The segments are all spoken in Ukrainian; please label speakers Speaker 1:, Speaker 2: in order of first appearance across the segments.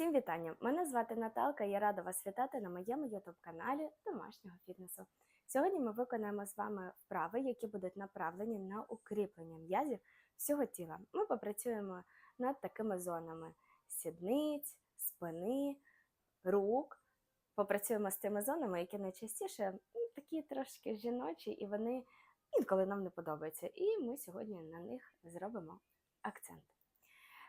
Speaker 1: Всім вітання! Мене звати Наталка, і я рада вас вітати на моєму ютуб-каналі домашнього фітнесу. Сьогодні ми виконаємо з вами вправи, які будуть направлені на укріплення м'язів всього тіла. Ми попрацюємо над такими зонами: сідниць, спини, рук. Попрацюємо з тими зонами, які найчастіше ну, такі трошки жіночі, і вони інколи нам не подобаються. І ми сьогодні на них зробимо акцент.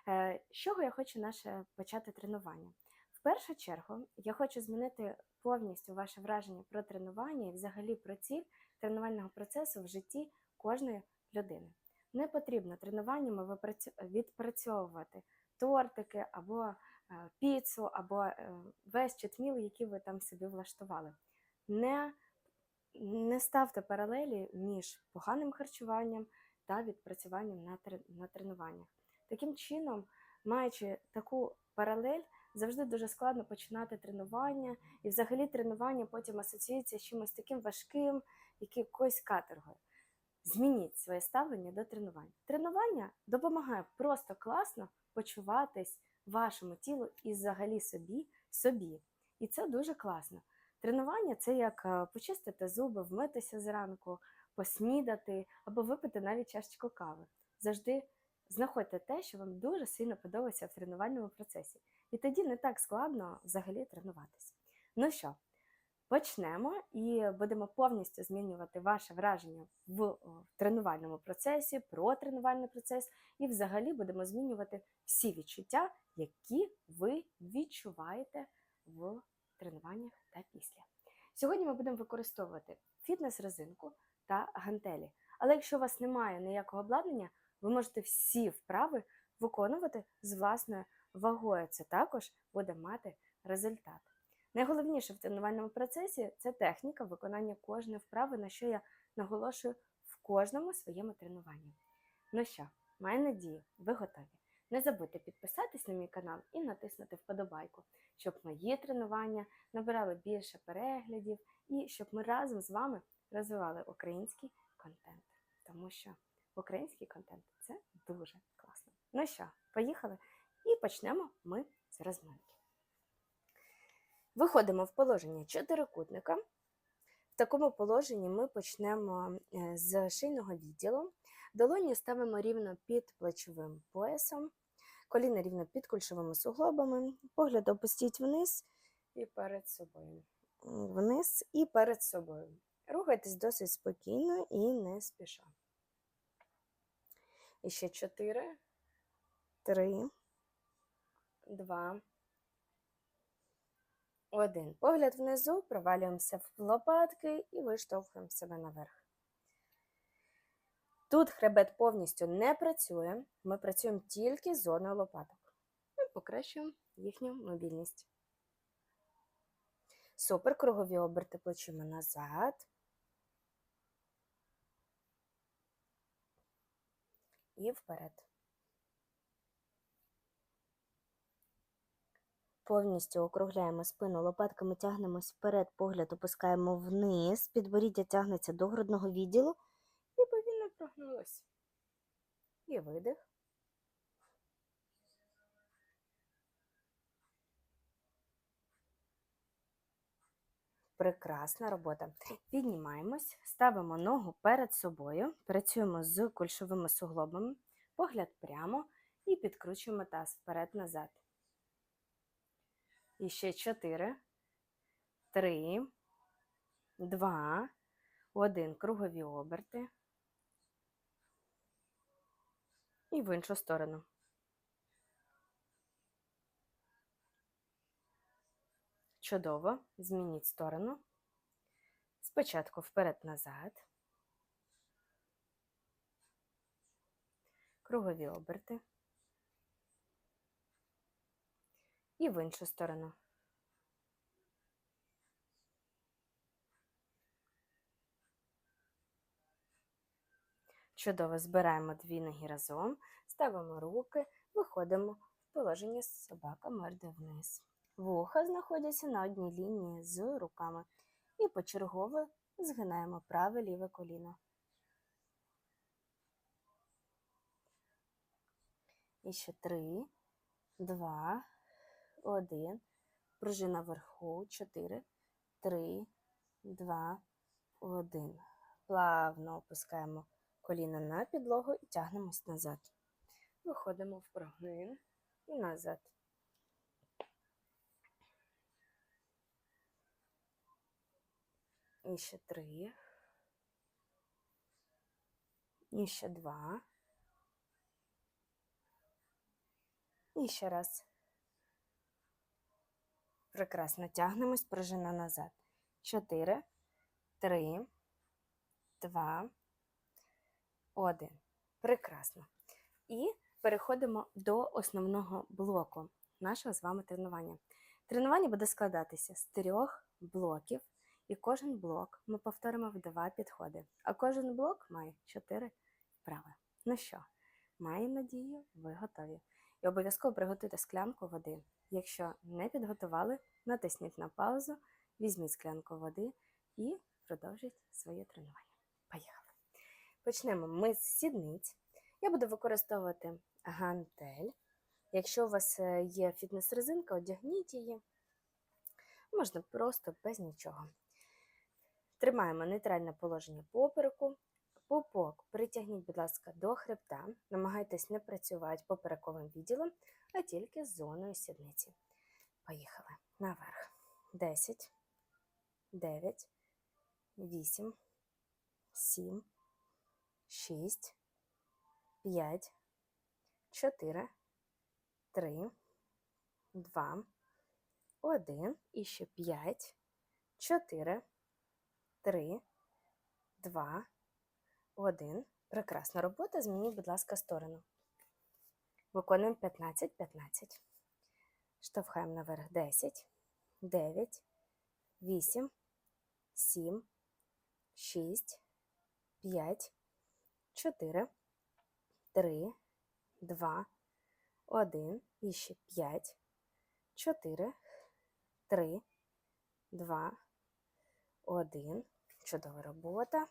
Speaker 1: Е, З чого я хочу наше почати тренування? В першу чергу я хочу змінити повністю ваше враження про тренування і взагалі про ціль тренувального процесу в житті кожної людини. Не потрібно тренуваннями відпрацьовувати тортики або е, піцу, або е, весь читміл, який ви там собі влаштували. Не, не ставте паралелі між поганим харчуванням та відпрацюванням на, на тренуваннях. Таким чином, маючи таку паралель, завжди дуже складно починати тренування, і взагалі тренування потім асоціюється з чимось таким важким, якоюсь каторгою. Змініть своє ставлення до тренувань. Тренування допомагає просто класно почуватись вашому тілу і взагалі собі собі. І це дуже класно. Тренування це як е, почистити зуби, вмитися зранку, поснідати або випити навіть чашечку кави. Завжди знаходьте те, що вам дуже сильно подобається в тренувальному процесі. І тоді не так складно взагалі тренуватися. Ну що, почнемо і будемо повністю змінювати ваше враження в тренувальному процесі, про тренувальний процес, і взагалі будемо змінювати всі відчуття, які ви відчуваєте в тренуваннях та після. Сьогодні ми будемо використовувати фітнес-резинку та гантелі. Але якщо у вас немає ніякого обладнання, ви можете всі вправи виконувати з власною вагою. Це також буде мати результат. Найголовніше в тренувальному процесі це техніка виконання кожної вправи, на що я наголошую в кожному своєму тренуванні. Ну що, маю надію, ви готові. Не забудьте підписатись на мій канал і натиснути вподобайку, щоб мої тренування набирали більше переглядів і щоб ми разом з вами розвивали український контент. Тому що український контент це дуже класно. Ну що, поїхали? І почнемо ми з розминки. Виходимо в положення чотирикутника. В такому положенні ми почнемо е, з шийного відділу. Долоні ставимо рівно під плечовим поясом, коліна рівно під кульшовими суглобами, погляд опустіть вниз і перед собою. Вниз і перед собою. Рухайтесь досить спокійно і не спіша. І ще чотири, три, два, один. Погляд внизу, провалюємося в лопатки і виштовхуємо себе наверх. Тут хребет повністю не працює, ми працюємо тільки з зоною лопаток. Ми покращуємо їхню мобільність. Супер, кругові оберти плечима назад. І вперед. Повністю округляємо спину, лопатками тягнемось вперед, погляд опускаємо вниз, підборіддя тягнеться до грудного відділу і повільно прогнулось. І видих. Прекрасна робота. Піднімаємось, ставимо ногу перед собою, працюємо з кульшовими суглобами, погляд прямо і підкручуємо таз вперед-назад. І ще 4, 3, 2, 1. Кругові оберти. І в іншу сторону. Чудово. Змініть сторону. Спочатку вперед-назад. Кругові оберти. І в іншу сторону. Чудово збираємо дві ноги разом, ставимо руки, виходимо в положення собака мордою вниз. Вуха знаходяться на одній лінії з руками. І почергово згинаємо праве ліве коліно. І ще три, два, один. Пружина вверху, чотири, три, два, один. Плавно опускаємо коліна на підлогу і тягнемось назад. Виходимо в прогин і назад. І ще три. І ще два. І ще раз. Прекрасно тягнемось, пружина назад. Чотири, три, два, один. Прекрасно. І переходимо до основного блоку нашого з вами тренування. Тренування буде складатися з трьох блоків, і кожен блок ми повторимо в два підходи. А кожен блок має чотири вправи. Ну що, маю надію, ви готові. І обов'язково приготуйте склянку води. Якщо не підготували, натисніть на паузу, візьміть склянку води і продовжіть своє тренування. Поїхали! Почнемо ми з сідниць. Я буду використовувати гантель. Якщо у вас е, є фітнес-резинка, одягніть її. Можна просто без нічого. Тримаємо нейтральне положення попереку. Пупок притягніть, будь ласка, до хребта. Намагайтесь не працювати поперековим відділом, а тільки з зоною сідниці. Поїхали. Наверх. 10, 9, 8, 7, 6, 5, 4, 3, 2, 1. І ще 5, 4, 3, 2, 1. Прекрасна робота. Змініть, будь ласка, сторону. Виконуємо 15, 15. Штовхаємо наверх 10, 9, 8, 7, 6, 5, 4, 3, 2, 1. І ще 5, 4, 3, 2, 1. Чудова робота.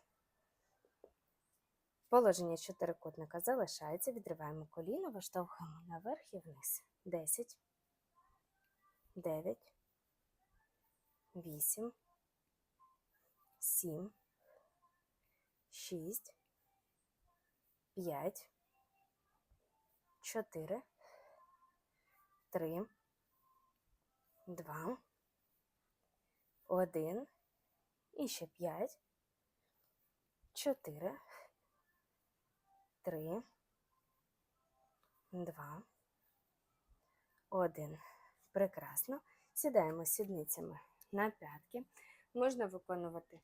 Speaker 1: Положення чотирикутника залишається. Відриваємо коліно, виштовхуємо наверх і вниз. 10, 9, 8, 7, 6, 5, 4, 3, 2, 1. І ще 5, 4, 3, 2, 1. Прекрасно. Сідаємо сідницями на п'ятки. Можна виконувати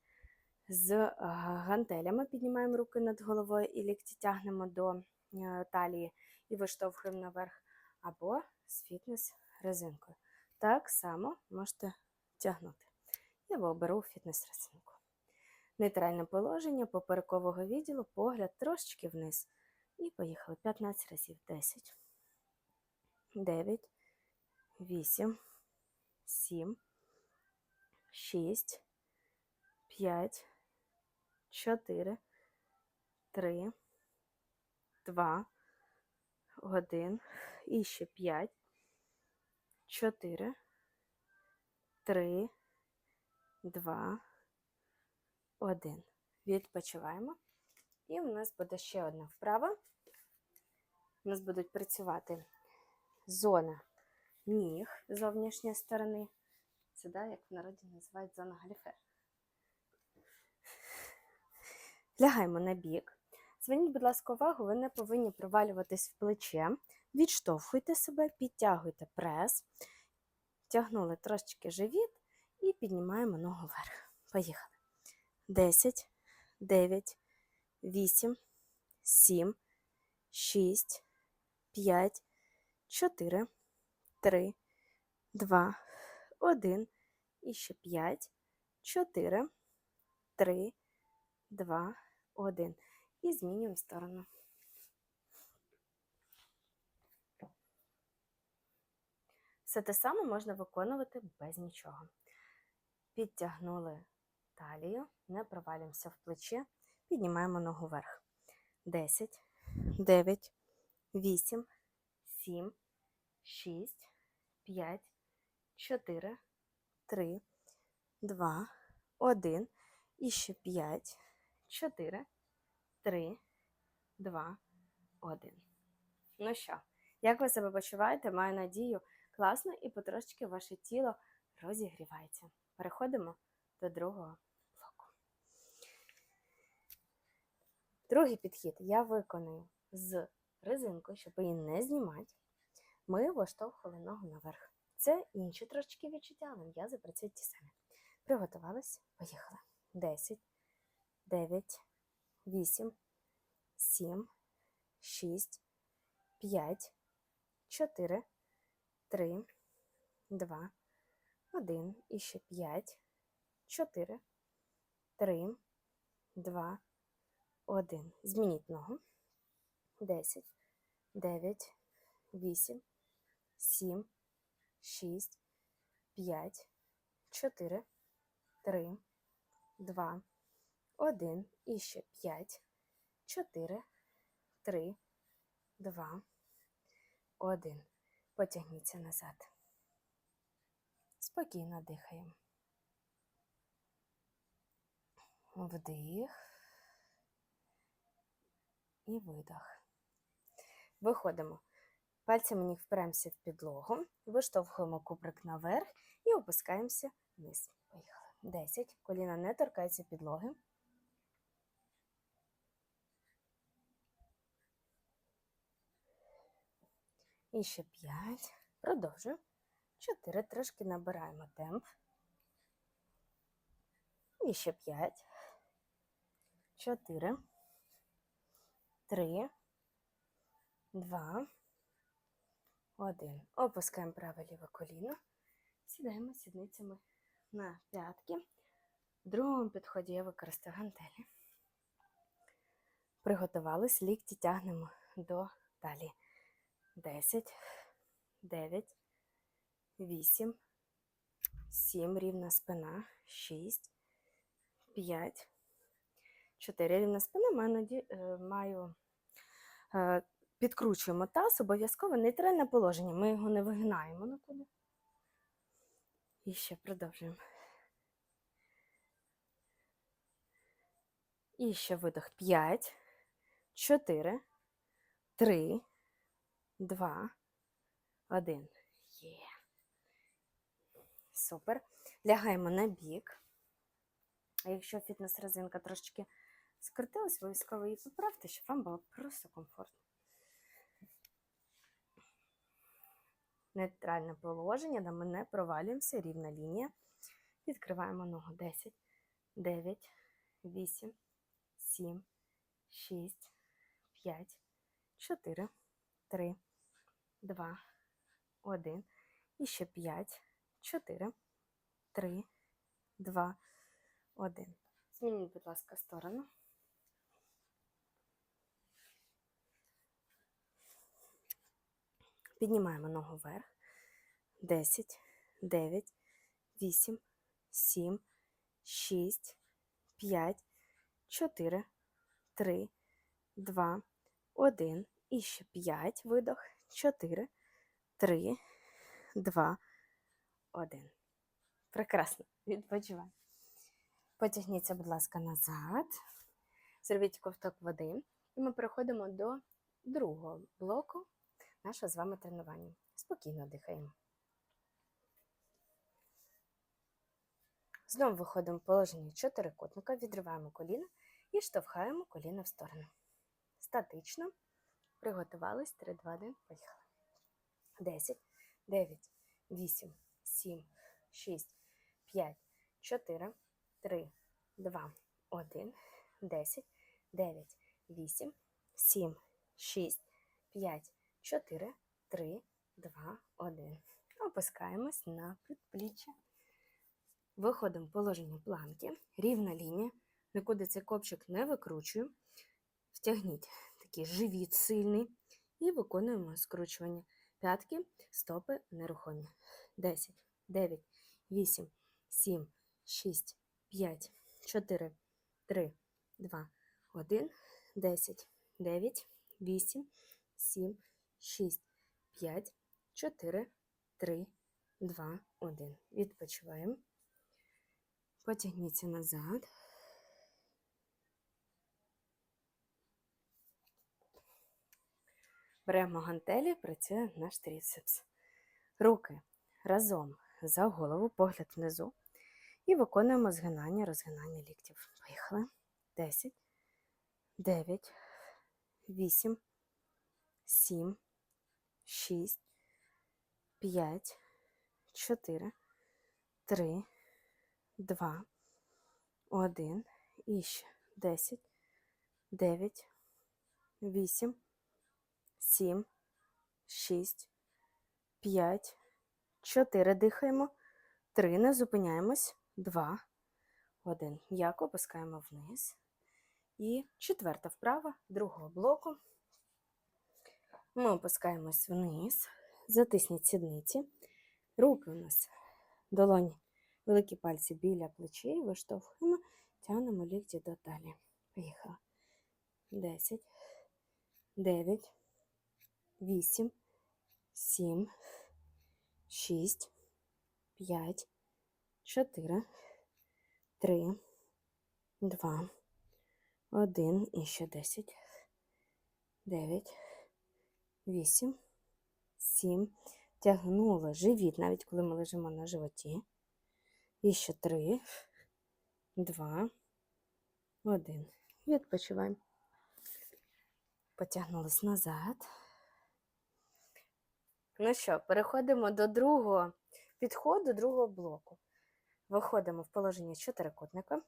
Speaker 1: з е, гантелями. Піднімаємо руки над головою і лікті тягнемо до е, талії і виштовхуємо наверх, або з фітнес-резинкою. Так само можете тягнути. Я оберу фітнес-резинку. Нейтральне положення поперекового відділу, погляд трошечки вниз. І поїхали. 15 разів. 10, 9, 8, 7, 6, 5, 4, 3, 2, 1. І ще 5, 4, 3, 2, 1. Відпочиваємо. І у нас буде ще одна вправа. У нас будуть працювати зона ніг зовнішньої сторони. Це, да, як в народі називають зона галіфе. Лягаємо на бік. Зверніть, будь ласка, увагу, ви не повинні провалюватись в плече. Відштовхуйте себе, підтягуйте прес, тягнули трошечки живіт і піднімаємо ногу вверх. Поїхали. 10, 9, 8, 7, 6, 5, 4, 3, 2, 1. І ще 5, 4, 3, 2, 1. І змінюємо сторону. Все те саме можна виконувати без нічого. Підтягнули талію, не провалюємося в плече, піднімаємо ногу вверх. 10, 9, 8, 7, 6, 5, 4, 3, 2, 1. І ще 5, 4, 3, 2, 1. Ну що, як ви себе почуваєте? Маю надію, класно і потрошки ваше тіло розігрівається. Переходимо до другого блоку. Другий підхід я виконую з резинкою, щоб її не знімати. Ми влаштовували ногу наверх. Це інші трошки відчуття, але м'язи працюють ті самі. Приготувались? Поїхали. 10, 9, 8, 7, 6, 5, 4, 3, 2, 1. І ще 5, 4, 3, 2, 1. Змініть ногу. 10, 9, 8, 7, 6, 5, 4, 3, 2, 1. І ще 5, 4, 3, 2, 1. Потягніться назад. Спокійно дихаємо. Вдих і видох. Виходимо. Пальцями ніг впремося в підлогу, виштовхуємо куприк наверх і опускаємося вниз. Поїхали. 10. Коліна не торкаються підлоги. І ще 5. Продовжуємо. 4. Трошки набираємо темп. І ще 5. 4. 3. 2. 1. Опускаємо праве ліве коліно. Сідаємо сідницями на п'ятки. В другому підході я використаю гантелі. Приготувались, лікті тягнемо до талії. 10, 9, 8, 7, рівна спина, 6, 5, 4 рівна спина. Маю, е, маю е, підкручуємо таз, обов'язково нейтральне положення. Ми його не вигинаємо нікуди. І ще продовжуємо. І ще видох 5, 4, 3, 2, 1. Супер. Лягаємо на бік. А якщо фітнес-резинка трошечки скрутилась, обов'язково її поправте, щоб вам було просто комфортно. Нейтральне положення, де ми не провалюємося, рівна лінія. Відкриваємо ногу 10, 9, 8, 7, 6, 5, 4, 3, 2, 1. І ще 5, 4, 3, 2, 1. Змініть, будь ласка, сторону. Піднімаємо ногу вверх. 10, 9, 8, 7, 6, 5, 4, 3, 2, 1. І ще 5. Видох. 4, 3, 2, 1. Прекрасно. Відпочивай. Потягніться, будь ласка, назад. Зробіть ковток води. І ми переходимо до другого блоку нашого з вами тренування. Спокійно дихаємо. Знову виходимо в положення чотирикутника, відриваємо коліна і штовхаємо коліна в сторону. Статично. Приготувались. 3, 2, 1. Поїхали. 10, 9, 8, 7, 6, 5, 4, 3, 2, 1, 10, 9, 8, 7, 6, 5, 4, 3, 2, 1. Опускаємось на предпліччя. Виходимо в положення планки. Рівна лінія. Нікуди цей копчик не викручую. Втягніть такий живіт сильний. І виконуємо скручування. П'ятки, стопи нерухомі. 10, 9, 8, 7, 6, 5, 4, 3, 2, 1, 10, 9, 8, 7, 6, 5, 4, 3, 2, 1. Відпочиваємо. Потягніться назад. Беремо гантелі, працює наш трицепс. Руки разом за голову, погляд внизу. І виконуємо згинання, розгинання ліктів. Поїхали. 10, 9, 8, 7, 6, 5, 4, 3, 2, 1. І ще 10, 9, 8, 7, 6, 5, 4. Дихаємо. 3. Не зупиняємось. 2, 1. М'яко опускаємо вниз. І четверта вправа другого блоку. Ми опускаємось вниз. Затисніть сідниці. Руки у нас долоні, великі пальці біля плечей. Виштовхуємо, тягнемо лікті до талії. Поїхали. 10, 9, 8, 7, 6, 5, 4, 3, 2, 1 і ще 10, 9, 8, 7. Тягнули живіт, навіть коли ми лежимо на животі. І ще 3, 2, 1. Відпочиваємо. Потягнулись назад. Ну що, переходимо до другого підходу, другого блоку. Виходимо в положення чотирикутника,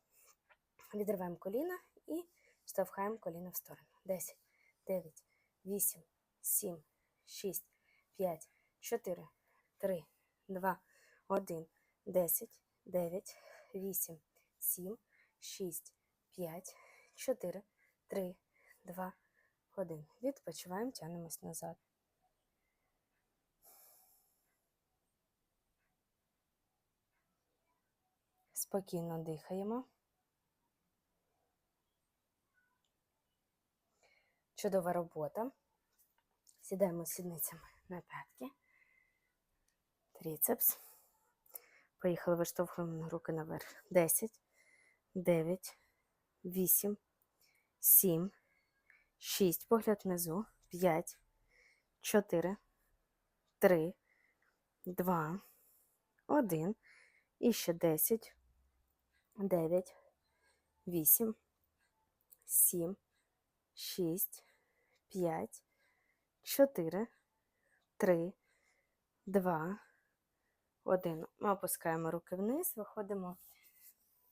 Speaker 1: відриваємо коліна і штовхаємо коліна в сторону. 10, 9, 8, 7, 6, 5, 4, 3, 2, 1, 10, 9, 8, 7, 6, 5, 4, 3, 2, 1. Відпочиваємо, тягнемось назад. Спокійно дихаємо. Чудова робота. Сідаємо сідницями на п'ятки. Тріцепс. Поїхали, виштовхуємо руки наверх. 10, 9, 8, 7, 6. Погляд внизу. 5, 4, 3, 2, 1. І ще 10, 9, 8, 7, 6, 5, 4, 3, 2, 1. Ми опускаємо руки вниз, виходимо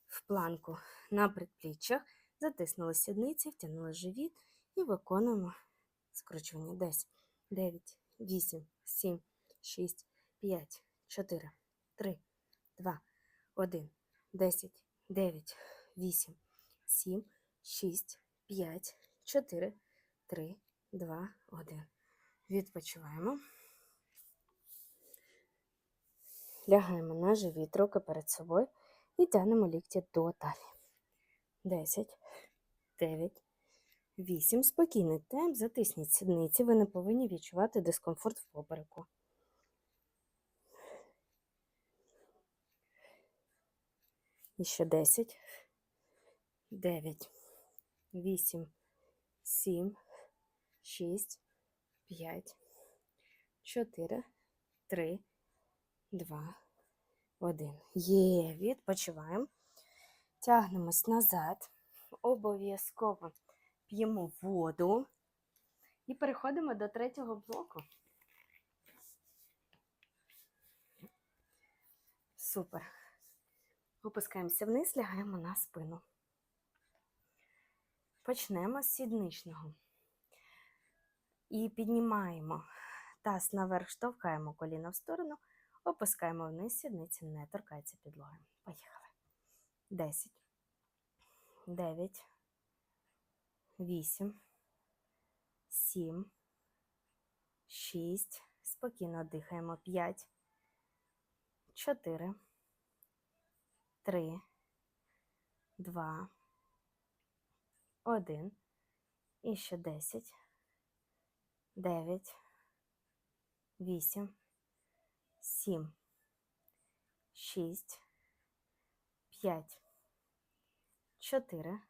Speaker 1: в планку на предпліччях, затиснули сідниці, втягнули живіт і виконуємо скручування. 10, 9, 8, 7, 6, 5, 4, 3, 2, 1, 10, 9, 8, 7, 6, 5, 4, 3, 2, 1. Відпочиваємо. Лягаємо на живіт, руки перед собою і тягнемо лікті до талії. 10, 9, 8. Спокійний темп. Затисніть сідниці. Ви не повинні відчувати дискомфорт в попереку. І ще 10, 9, 8, 7, 6, 5, 4, 3, 2, 1. Є, відпочиваємо. Тягнемось назад. Обов'язково п'ємо воду. І переходимо до третього блоку. Супер. Опускаємося вниз, лягаємо на спину. Почнемо з сідничного. І піднімаємо таз наверх, штовхаємо коліна в сторону, опускаємо вниз, сідниці не торкається підлоги. Поїхали. 10, 9, 8, 7, 6. Спокійно дихаємо. 5, 4, 3, 2, 1. І ще 10, 9, 8, 7, шість, п'ять, чотири,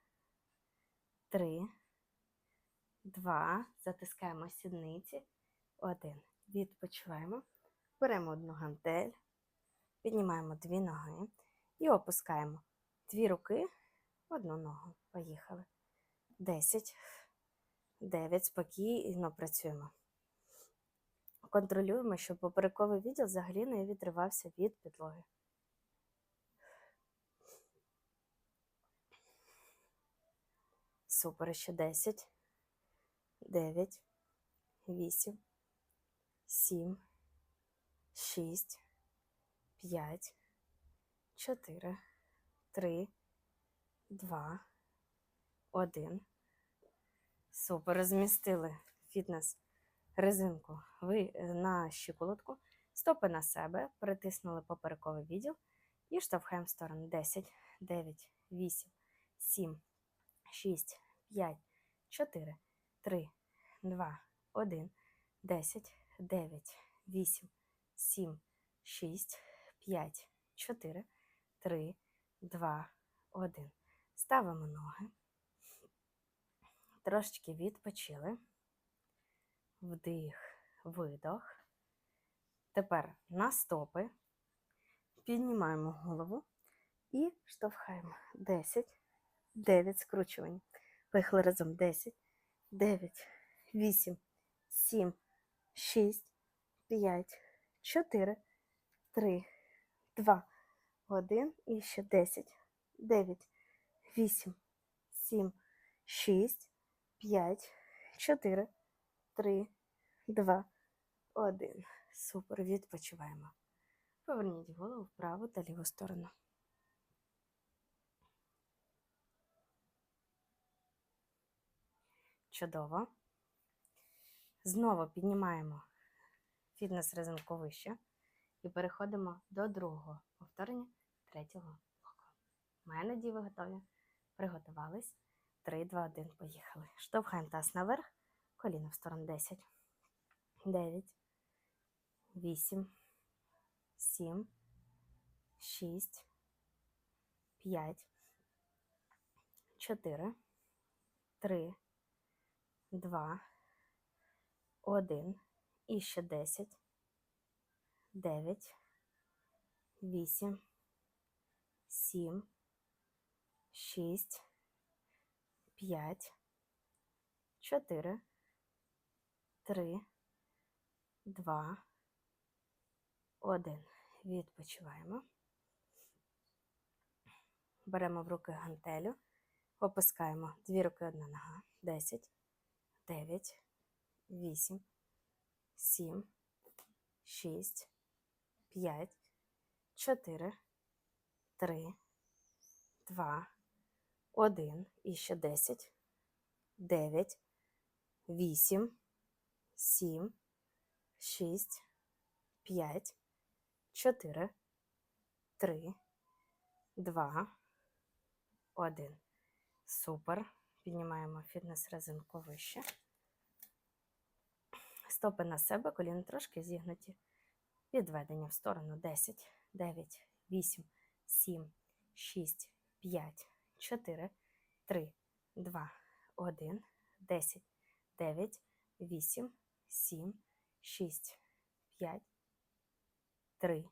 Speaker 1: три, два. Затискаємо сідниці. Один. Відпочиваємо. Беремо одну гантель, піднімаємо дві ноги і опускаємо дві руки одну ногу. Поїхали. Десять. Дев'ять. Спокійно працюємо. Контролюємо, щоб поперековий відділ взагалі не відривався від підлоги. Супер, ще 10, 9, 8, 7, 6, 5, 4, 3, 2, 1. Супер, розмістили фітнес резинку ви е, на щиколотку, стопи на себе, притиснули поперековий відділ і штовхаємо в сторону. 10, 9, 8, 7, 6, 5, 4, 3, 2, 1, 10, 9, 8, 7, 6, 5, 4, 3, 2, 1. Ставимо ноги. Трошечки відпочили. Вдих, видох. Тепер на стопи. Піднімаємо голову і штовхаємо 10, 9 скручувань. Поїхали разом 10, 9, 8, 7, 6, 5, 4, 3, 2, 1. І ще 10, 9, 8, 7, 6, 5, 4, 3, 2, 1. Супер. Відпочиваємо. Поверніть голову в праву та ліву сторону. Чудово. Знову піднімаємо фітнес резинку вище і переходимо до другого повторення третього блоку. Маю надію, ви готові. Приготувались. 3, 2, 1. Поїхали. Штовхаємо таз наверх. Коліна в сторону 10, 9, 8, 7, 6, 5, 4, 3, 2, 1. І ще 10, 9, 8, 7, 6, 5, 4, три, два, один. Відпочиваємо. Беремо в руки гантелю, опускаємо. Дві руки, одна нога. 10, 9, 8, 7, 6, 5, 4, 3, 2, 1. І ще 10, 9, 8, 7, 6, 5, 4, 3, 2, 1. Супер. Піднімаємо фітнес резинку вище. Стопи на себе, коліна трошки зігнуті. Підведення в сторону 10, 9, 8, 7, 6, 5, 4, 3, 2, 1, 10, 9, 8, 7, 6, 5, 3,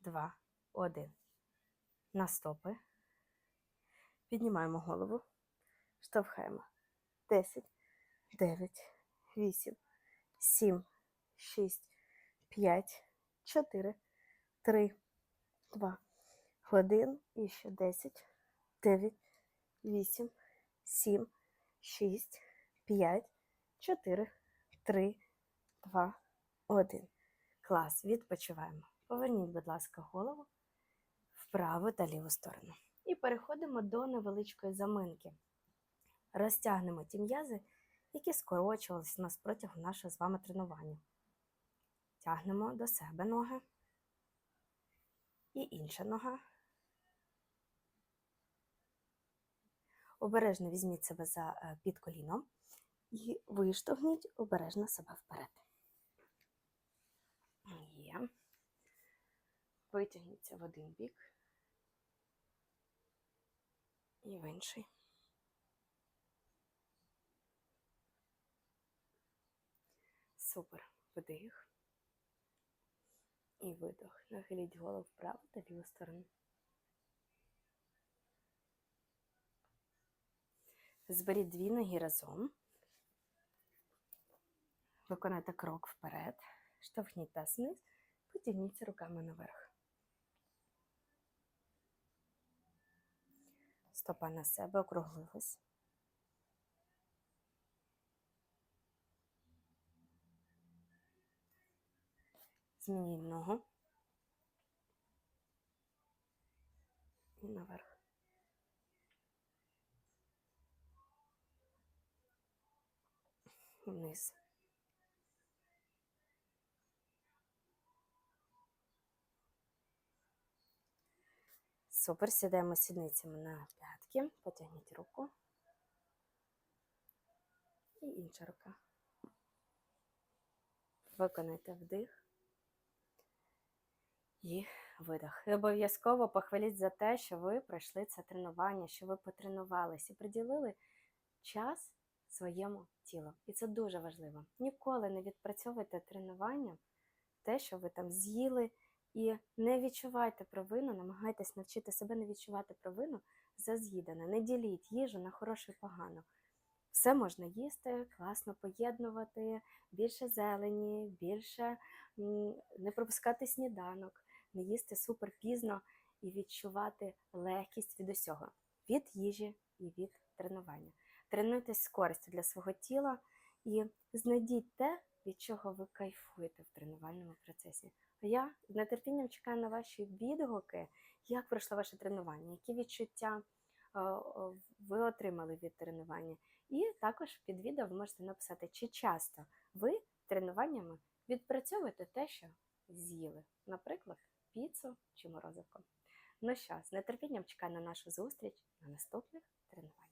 Speaker 1: 2, 1. На стопи. Піднімаємо голову, штовхаємо. 10, 9, 8, 7, 6, 5, 4, 3, 2, 1. І ще 10, 9, 8, 7, 6, 5, 4, 3, 2, 1. Клас. Відпочиваємо. Поверніть, будь ласка, голову в праву та ліву сторону. І переходимо до невеличкої заминки. Розтягнемо ті м'язи, які скорочувалися у нас протягом нашого з вами тренування. Тягнемо до себе ноги. І інша нога. Обережно візьміть себе за е, під коліном і виштовхніть обережно себе вперед. Є. Витягніться в один бік і в інший. Супер. Вдих. І видох. Нахиліть голову вправо та ліву сторону. Зберіть дві ноги разом. Виконайте крок вперед. Штовхніть таз вниз. Потягніться руками наверх. Стопа на себе округлилась. Змініть ногу. І наверх. Вниз. Супер, сідаємо сідницями на п'ятки, потягніть руку. І інша рука. Виконайте вдих і видох. І обов'язково похваліть за те, що ви пройшли це тренування, що ви потренувалися приділили час своєму тілу. І це дуже важливо. Ніколи не відпрацьовуйте тренування, те, що ви там з'їли. І не відчувайте провину, намагайтесь навчити себе не відчувати провину за з'їдане. Не діліть їжу на хорошу і погану. Все можна їсти, класно поєднувати, більше зелені, більше не пропускати сніданок, не їсти супер пізно і відчувати легкість від усього, від їжі і від тренування. Тренуйтесь з користю для свого тіла і знайдіть те, від чого ви кайфуєте в тренувальному процесі. Я з нетерпінням чекаю на ваші відгуки, як пройшло ваше тренування, які відчуття ви отримали від тренування. І також під відео ви можете написати, чи часто ви тренуваннями відпрацьовуєте те, що з'їли, наприклад, піцу чи морозивку. Ну що, з нетерпінням чекаю на нашу зустріч на наступних тренуваннях.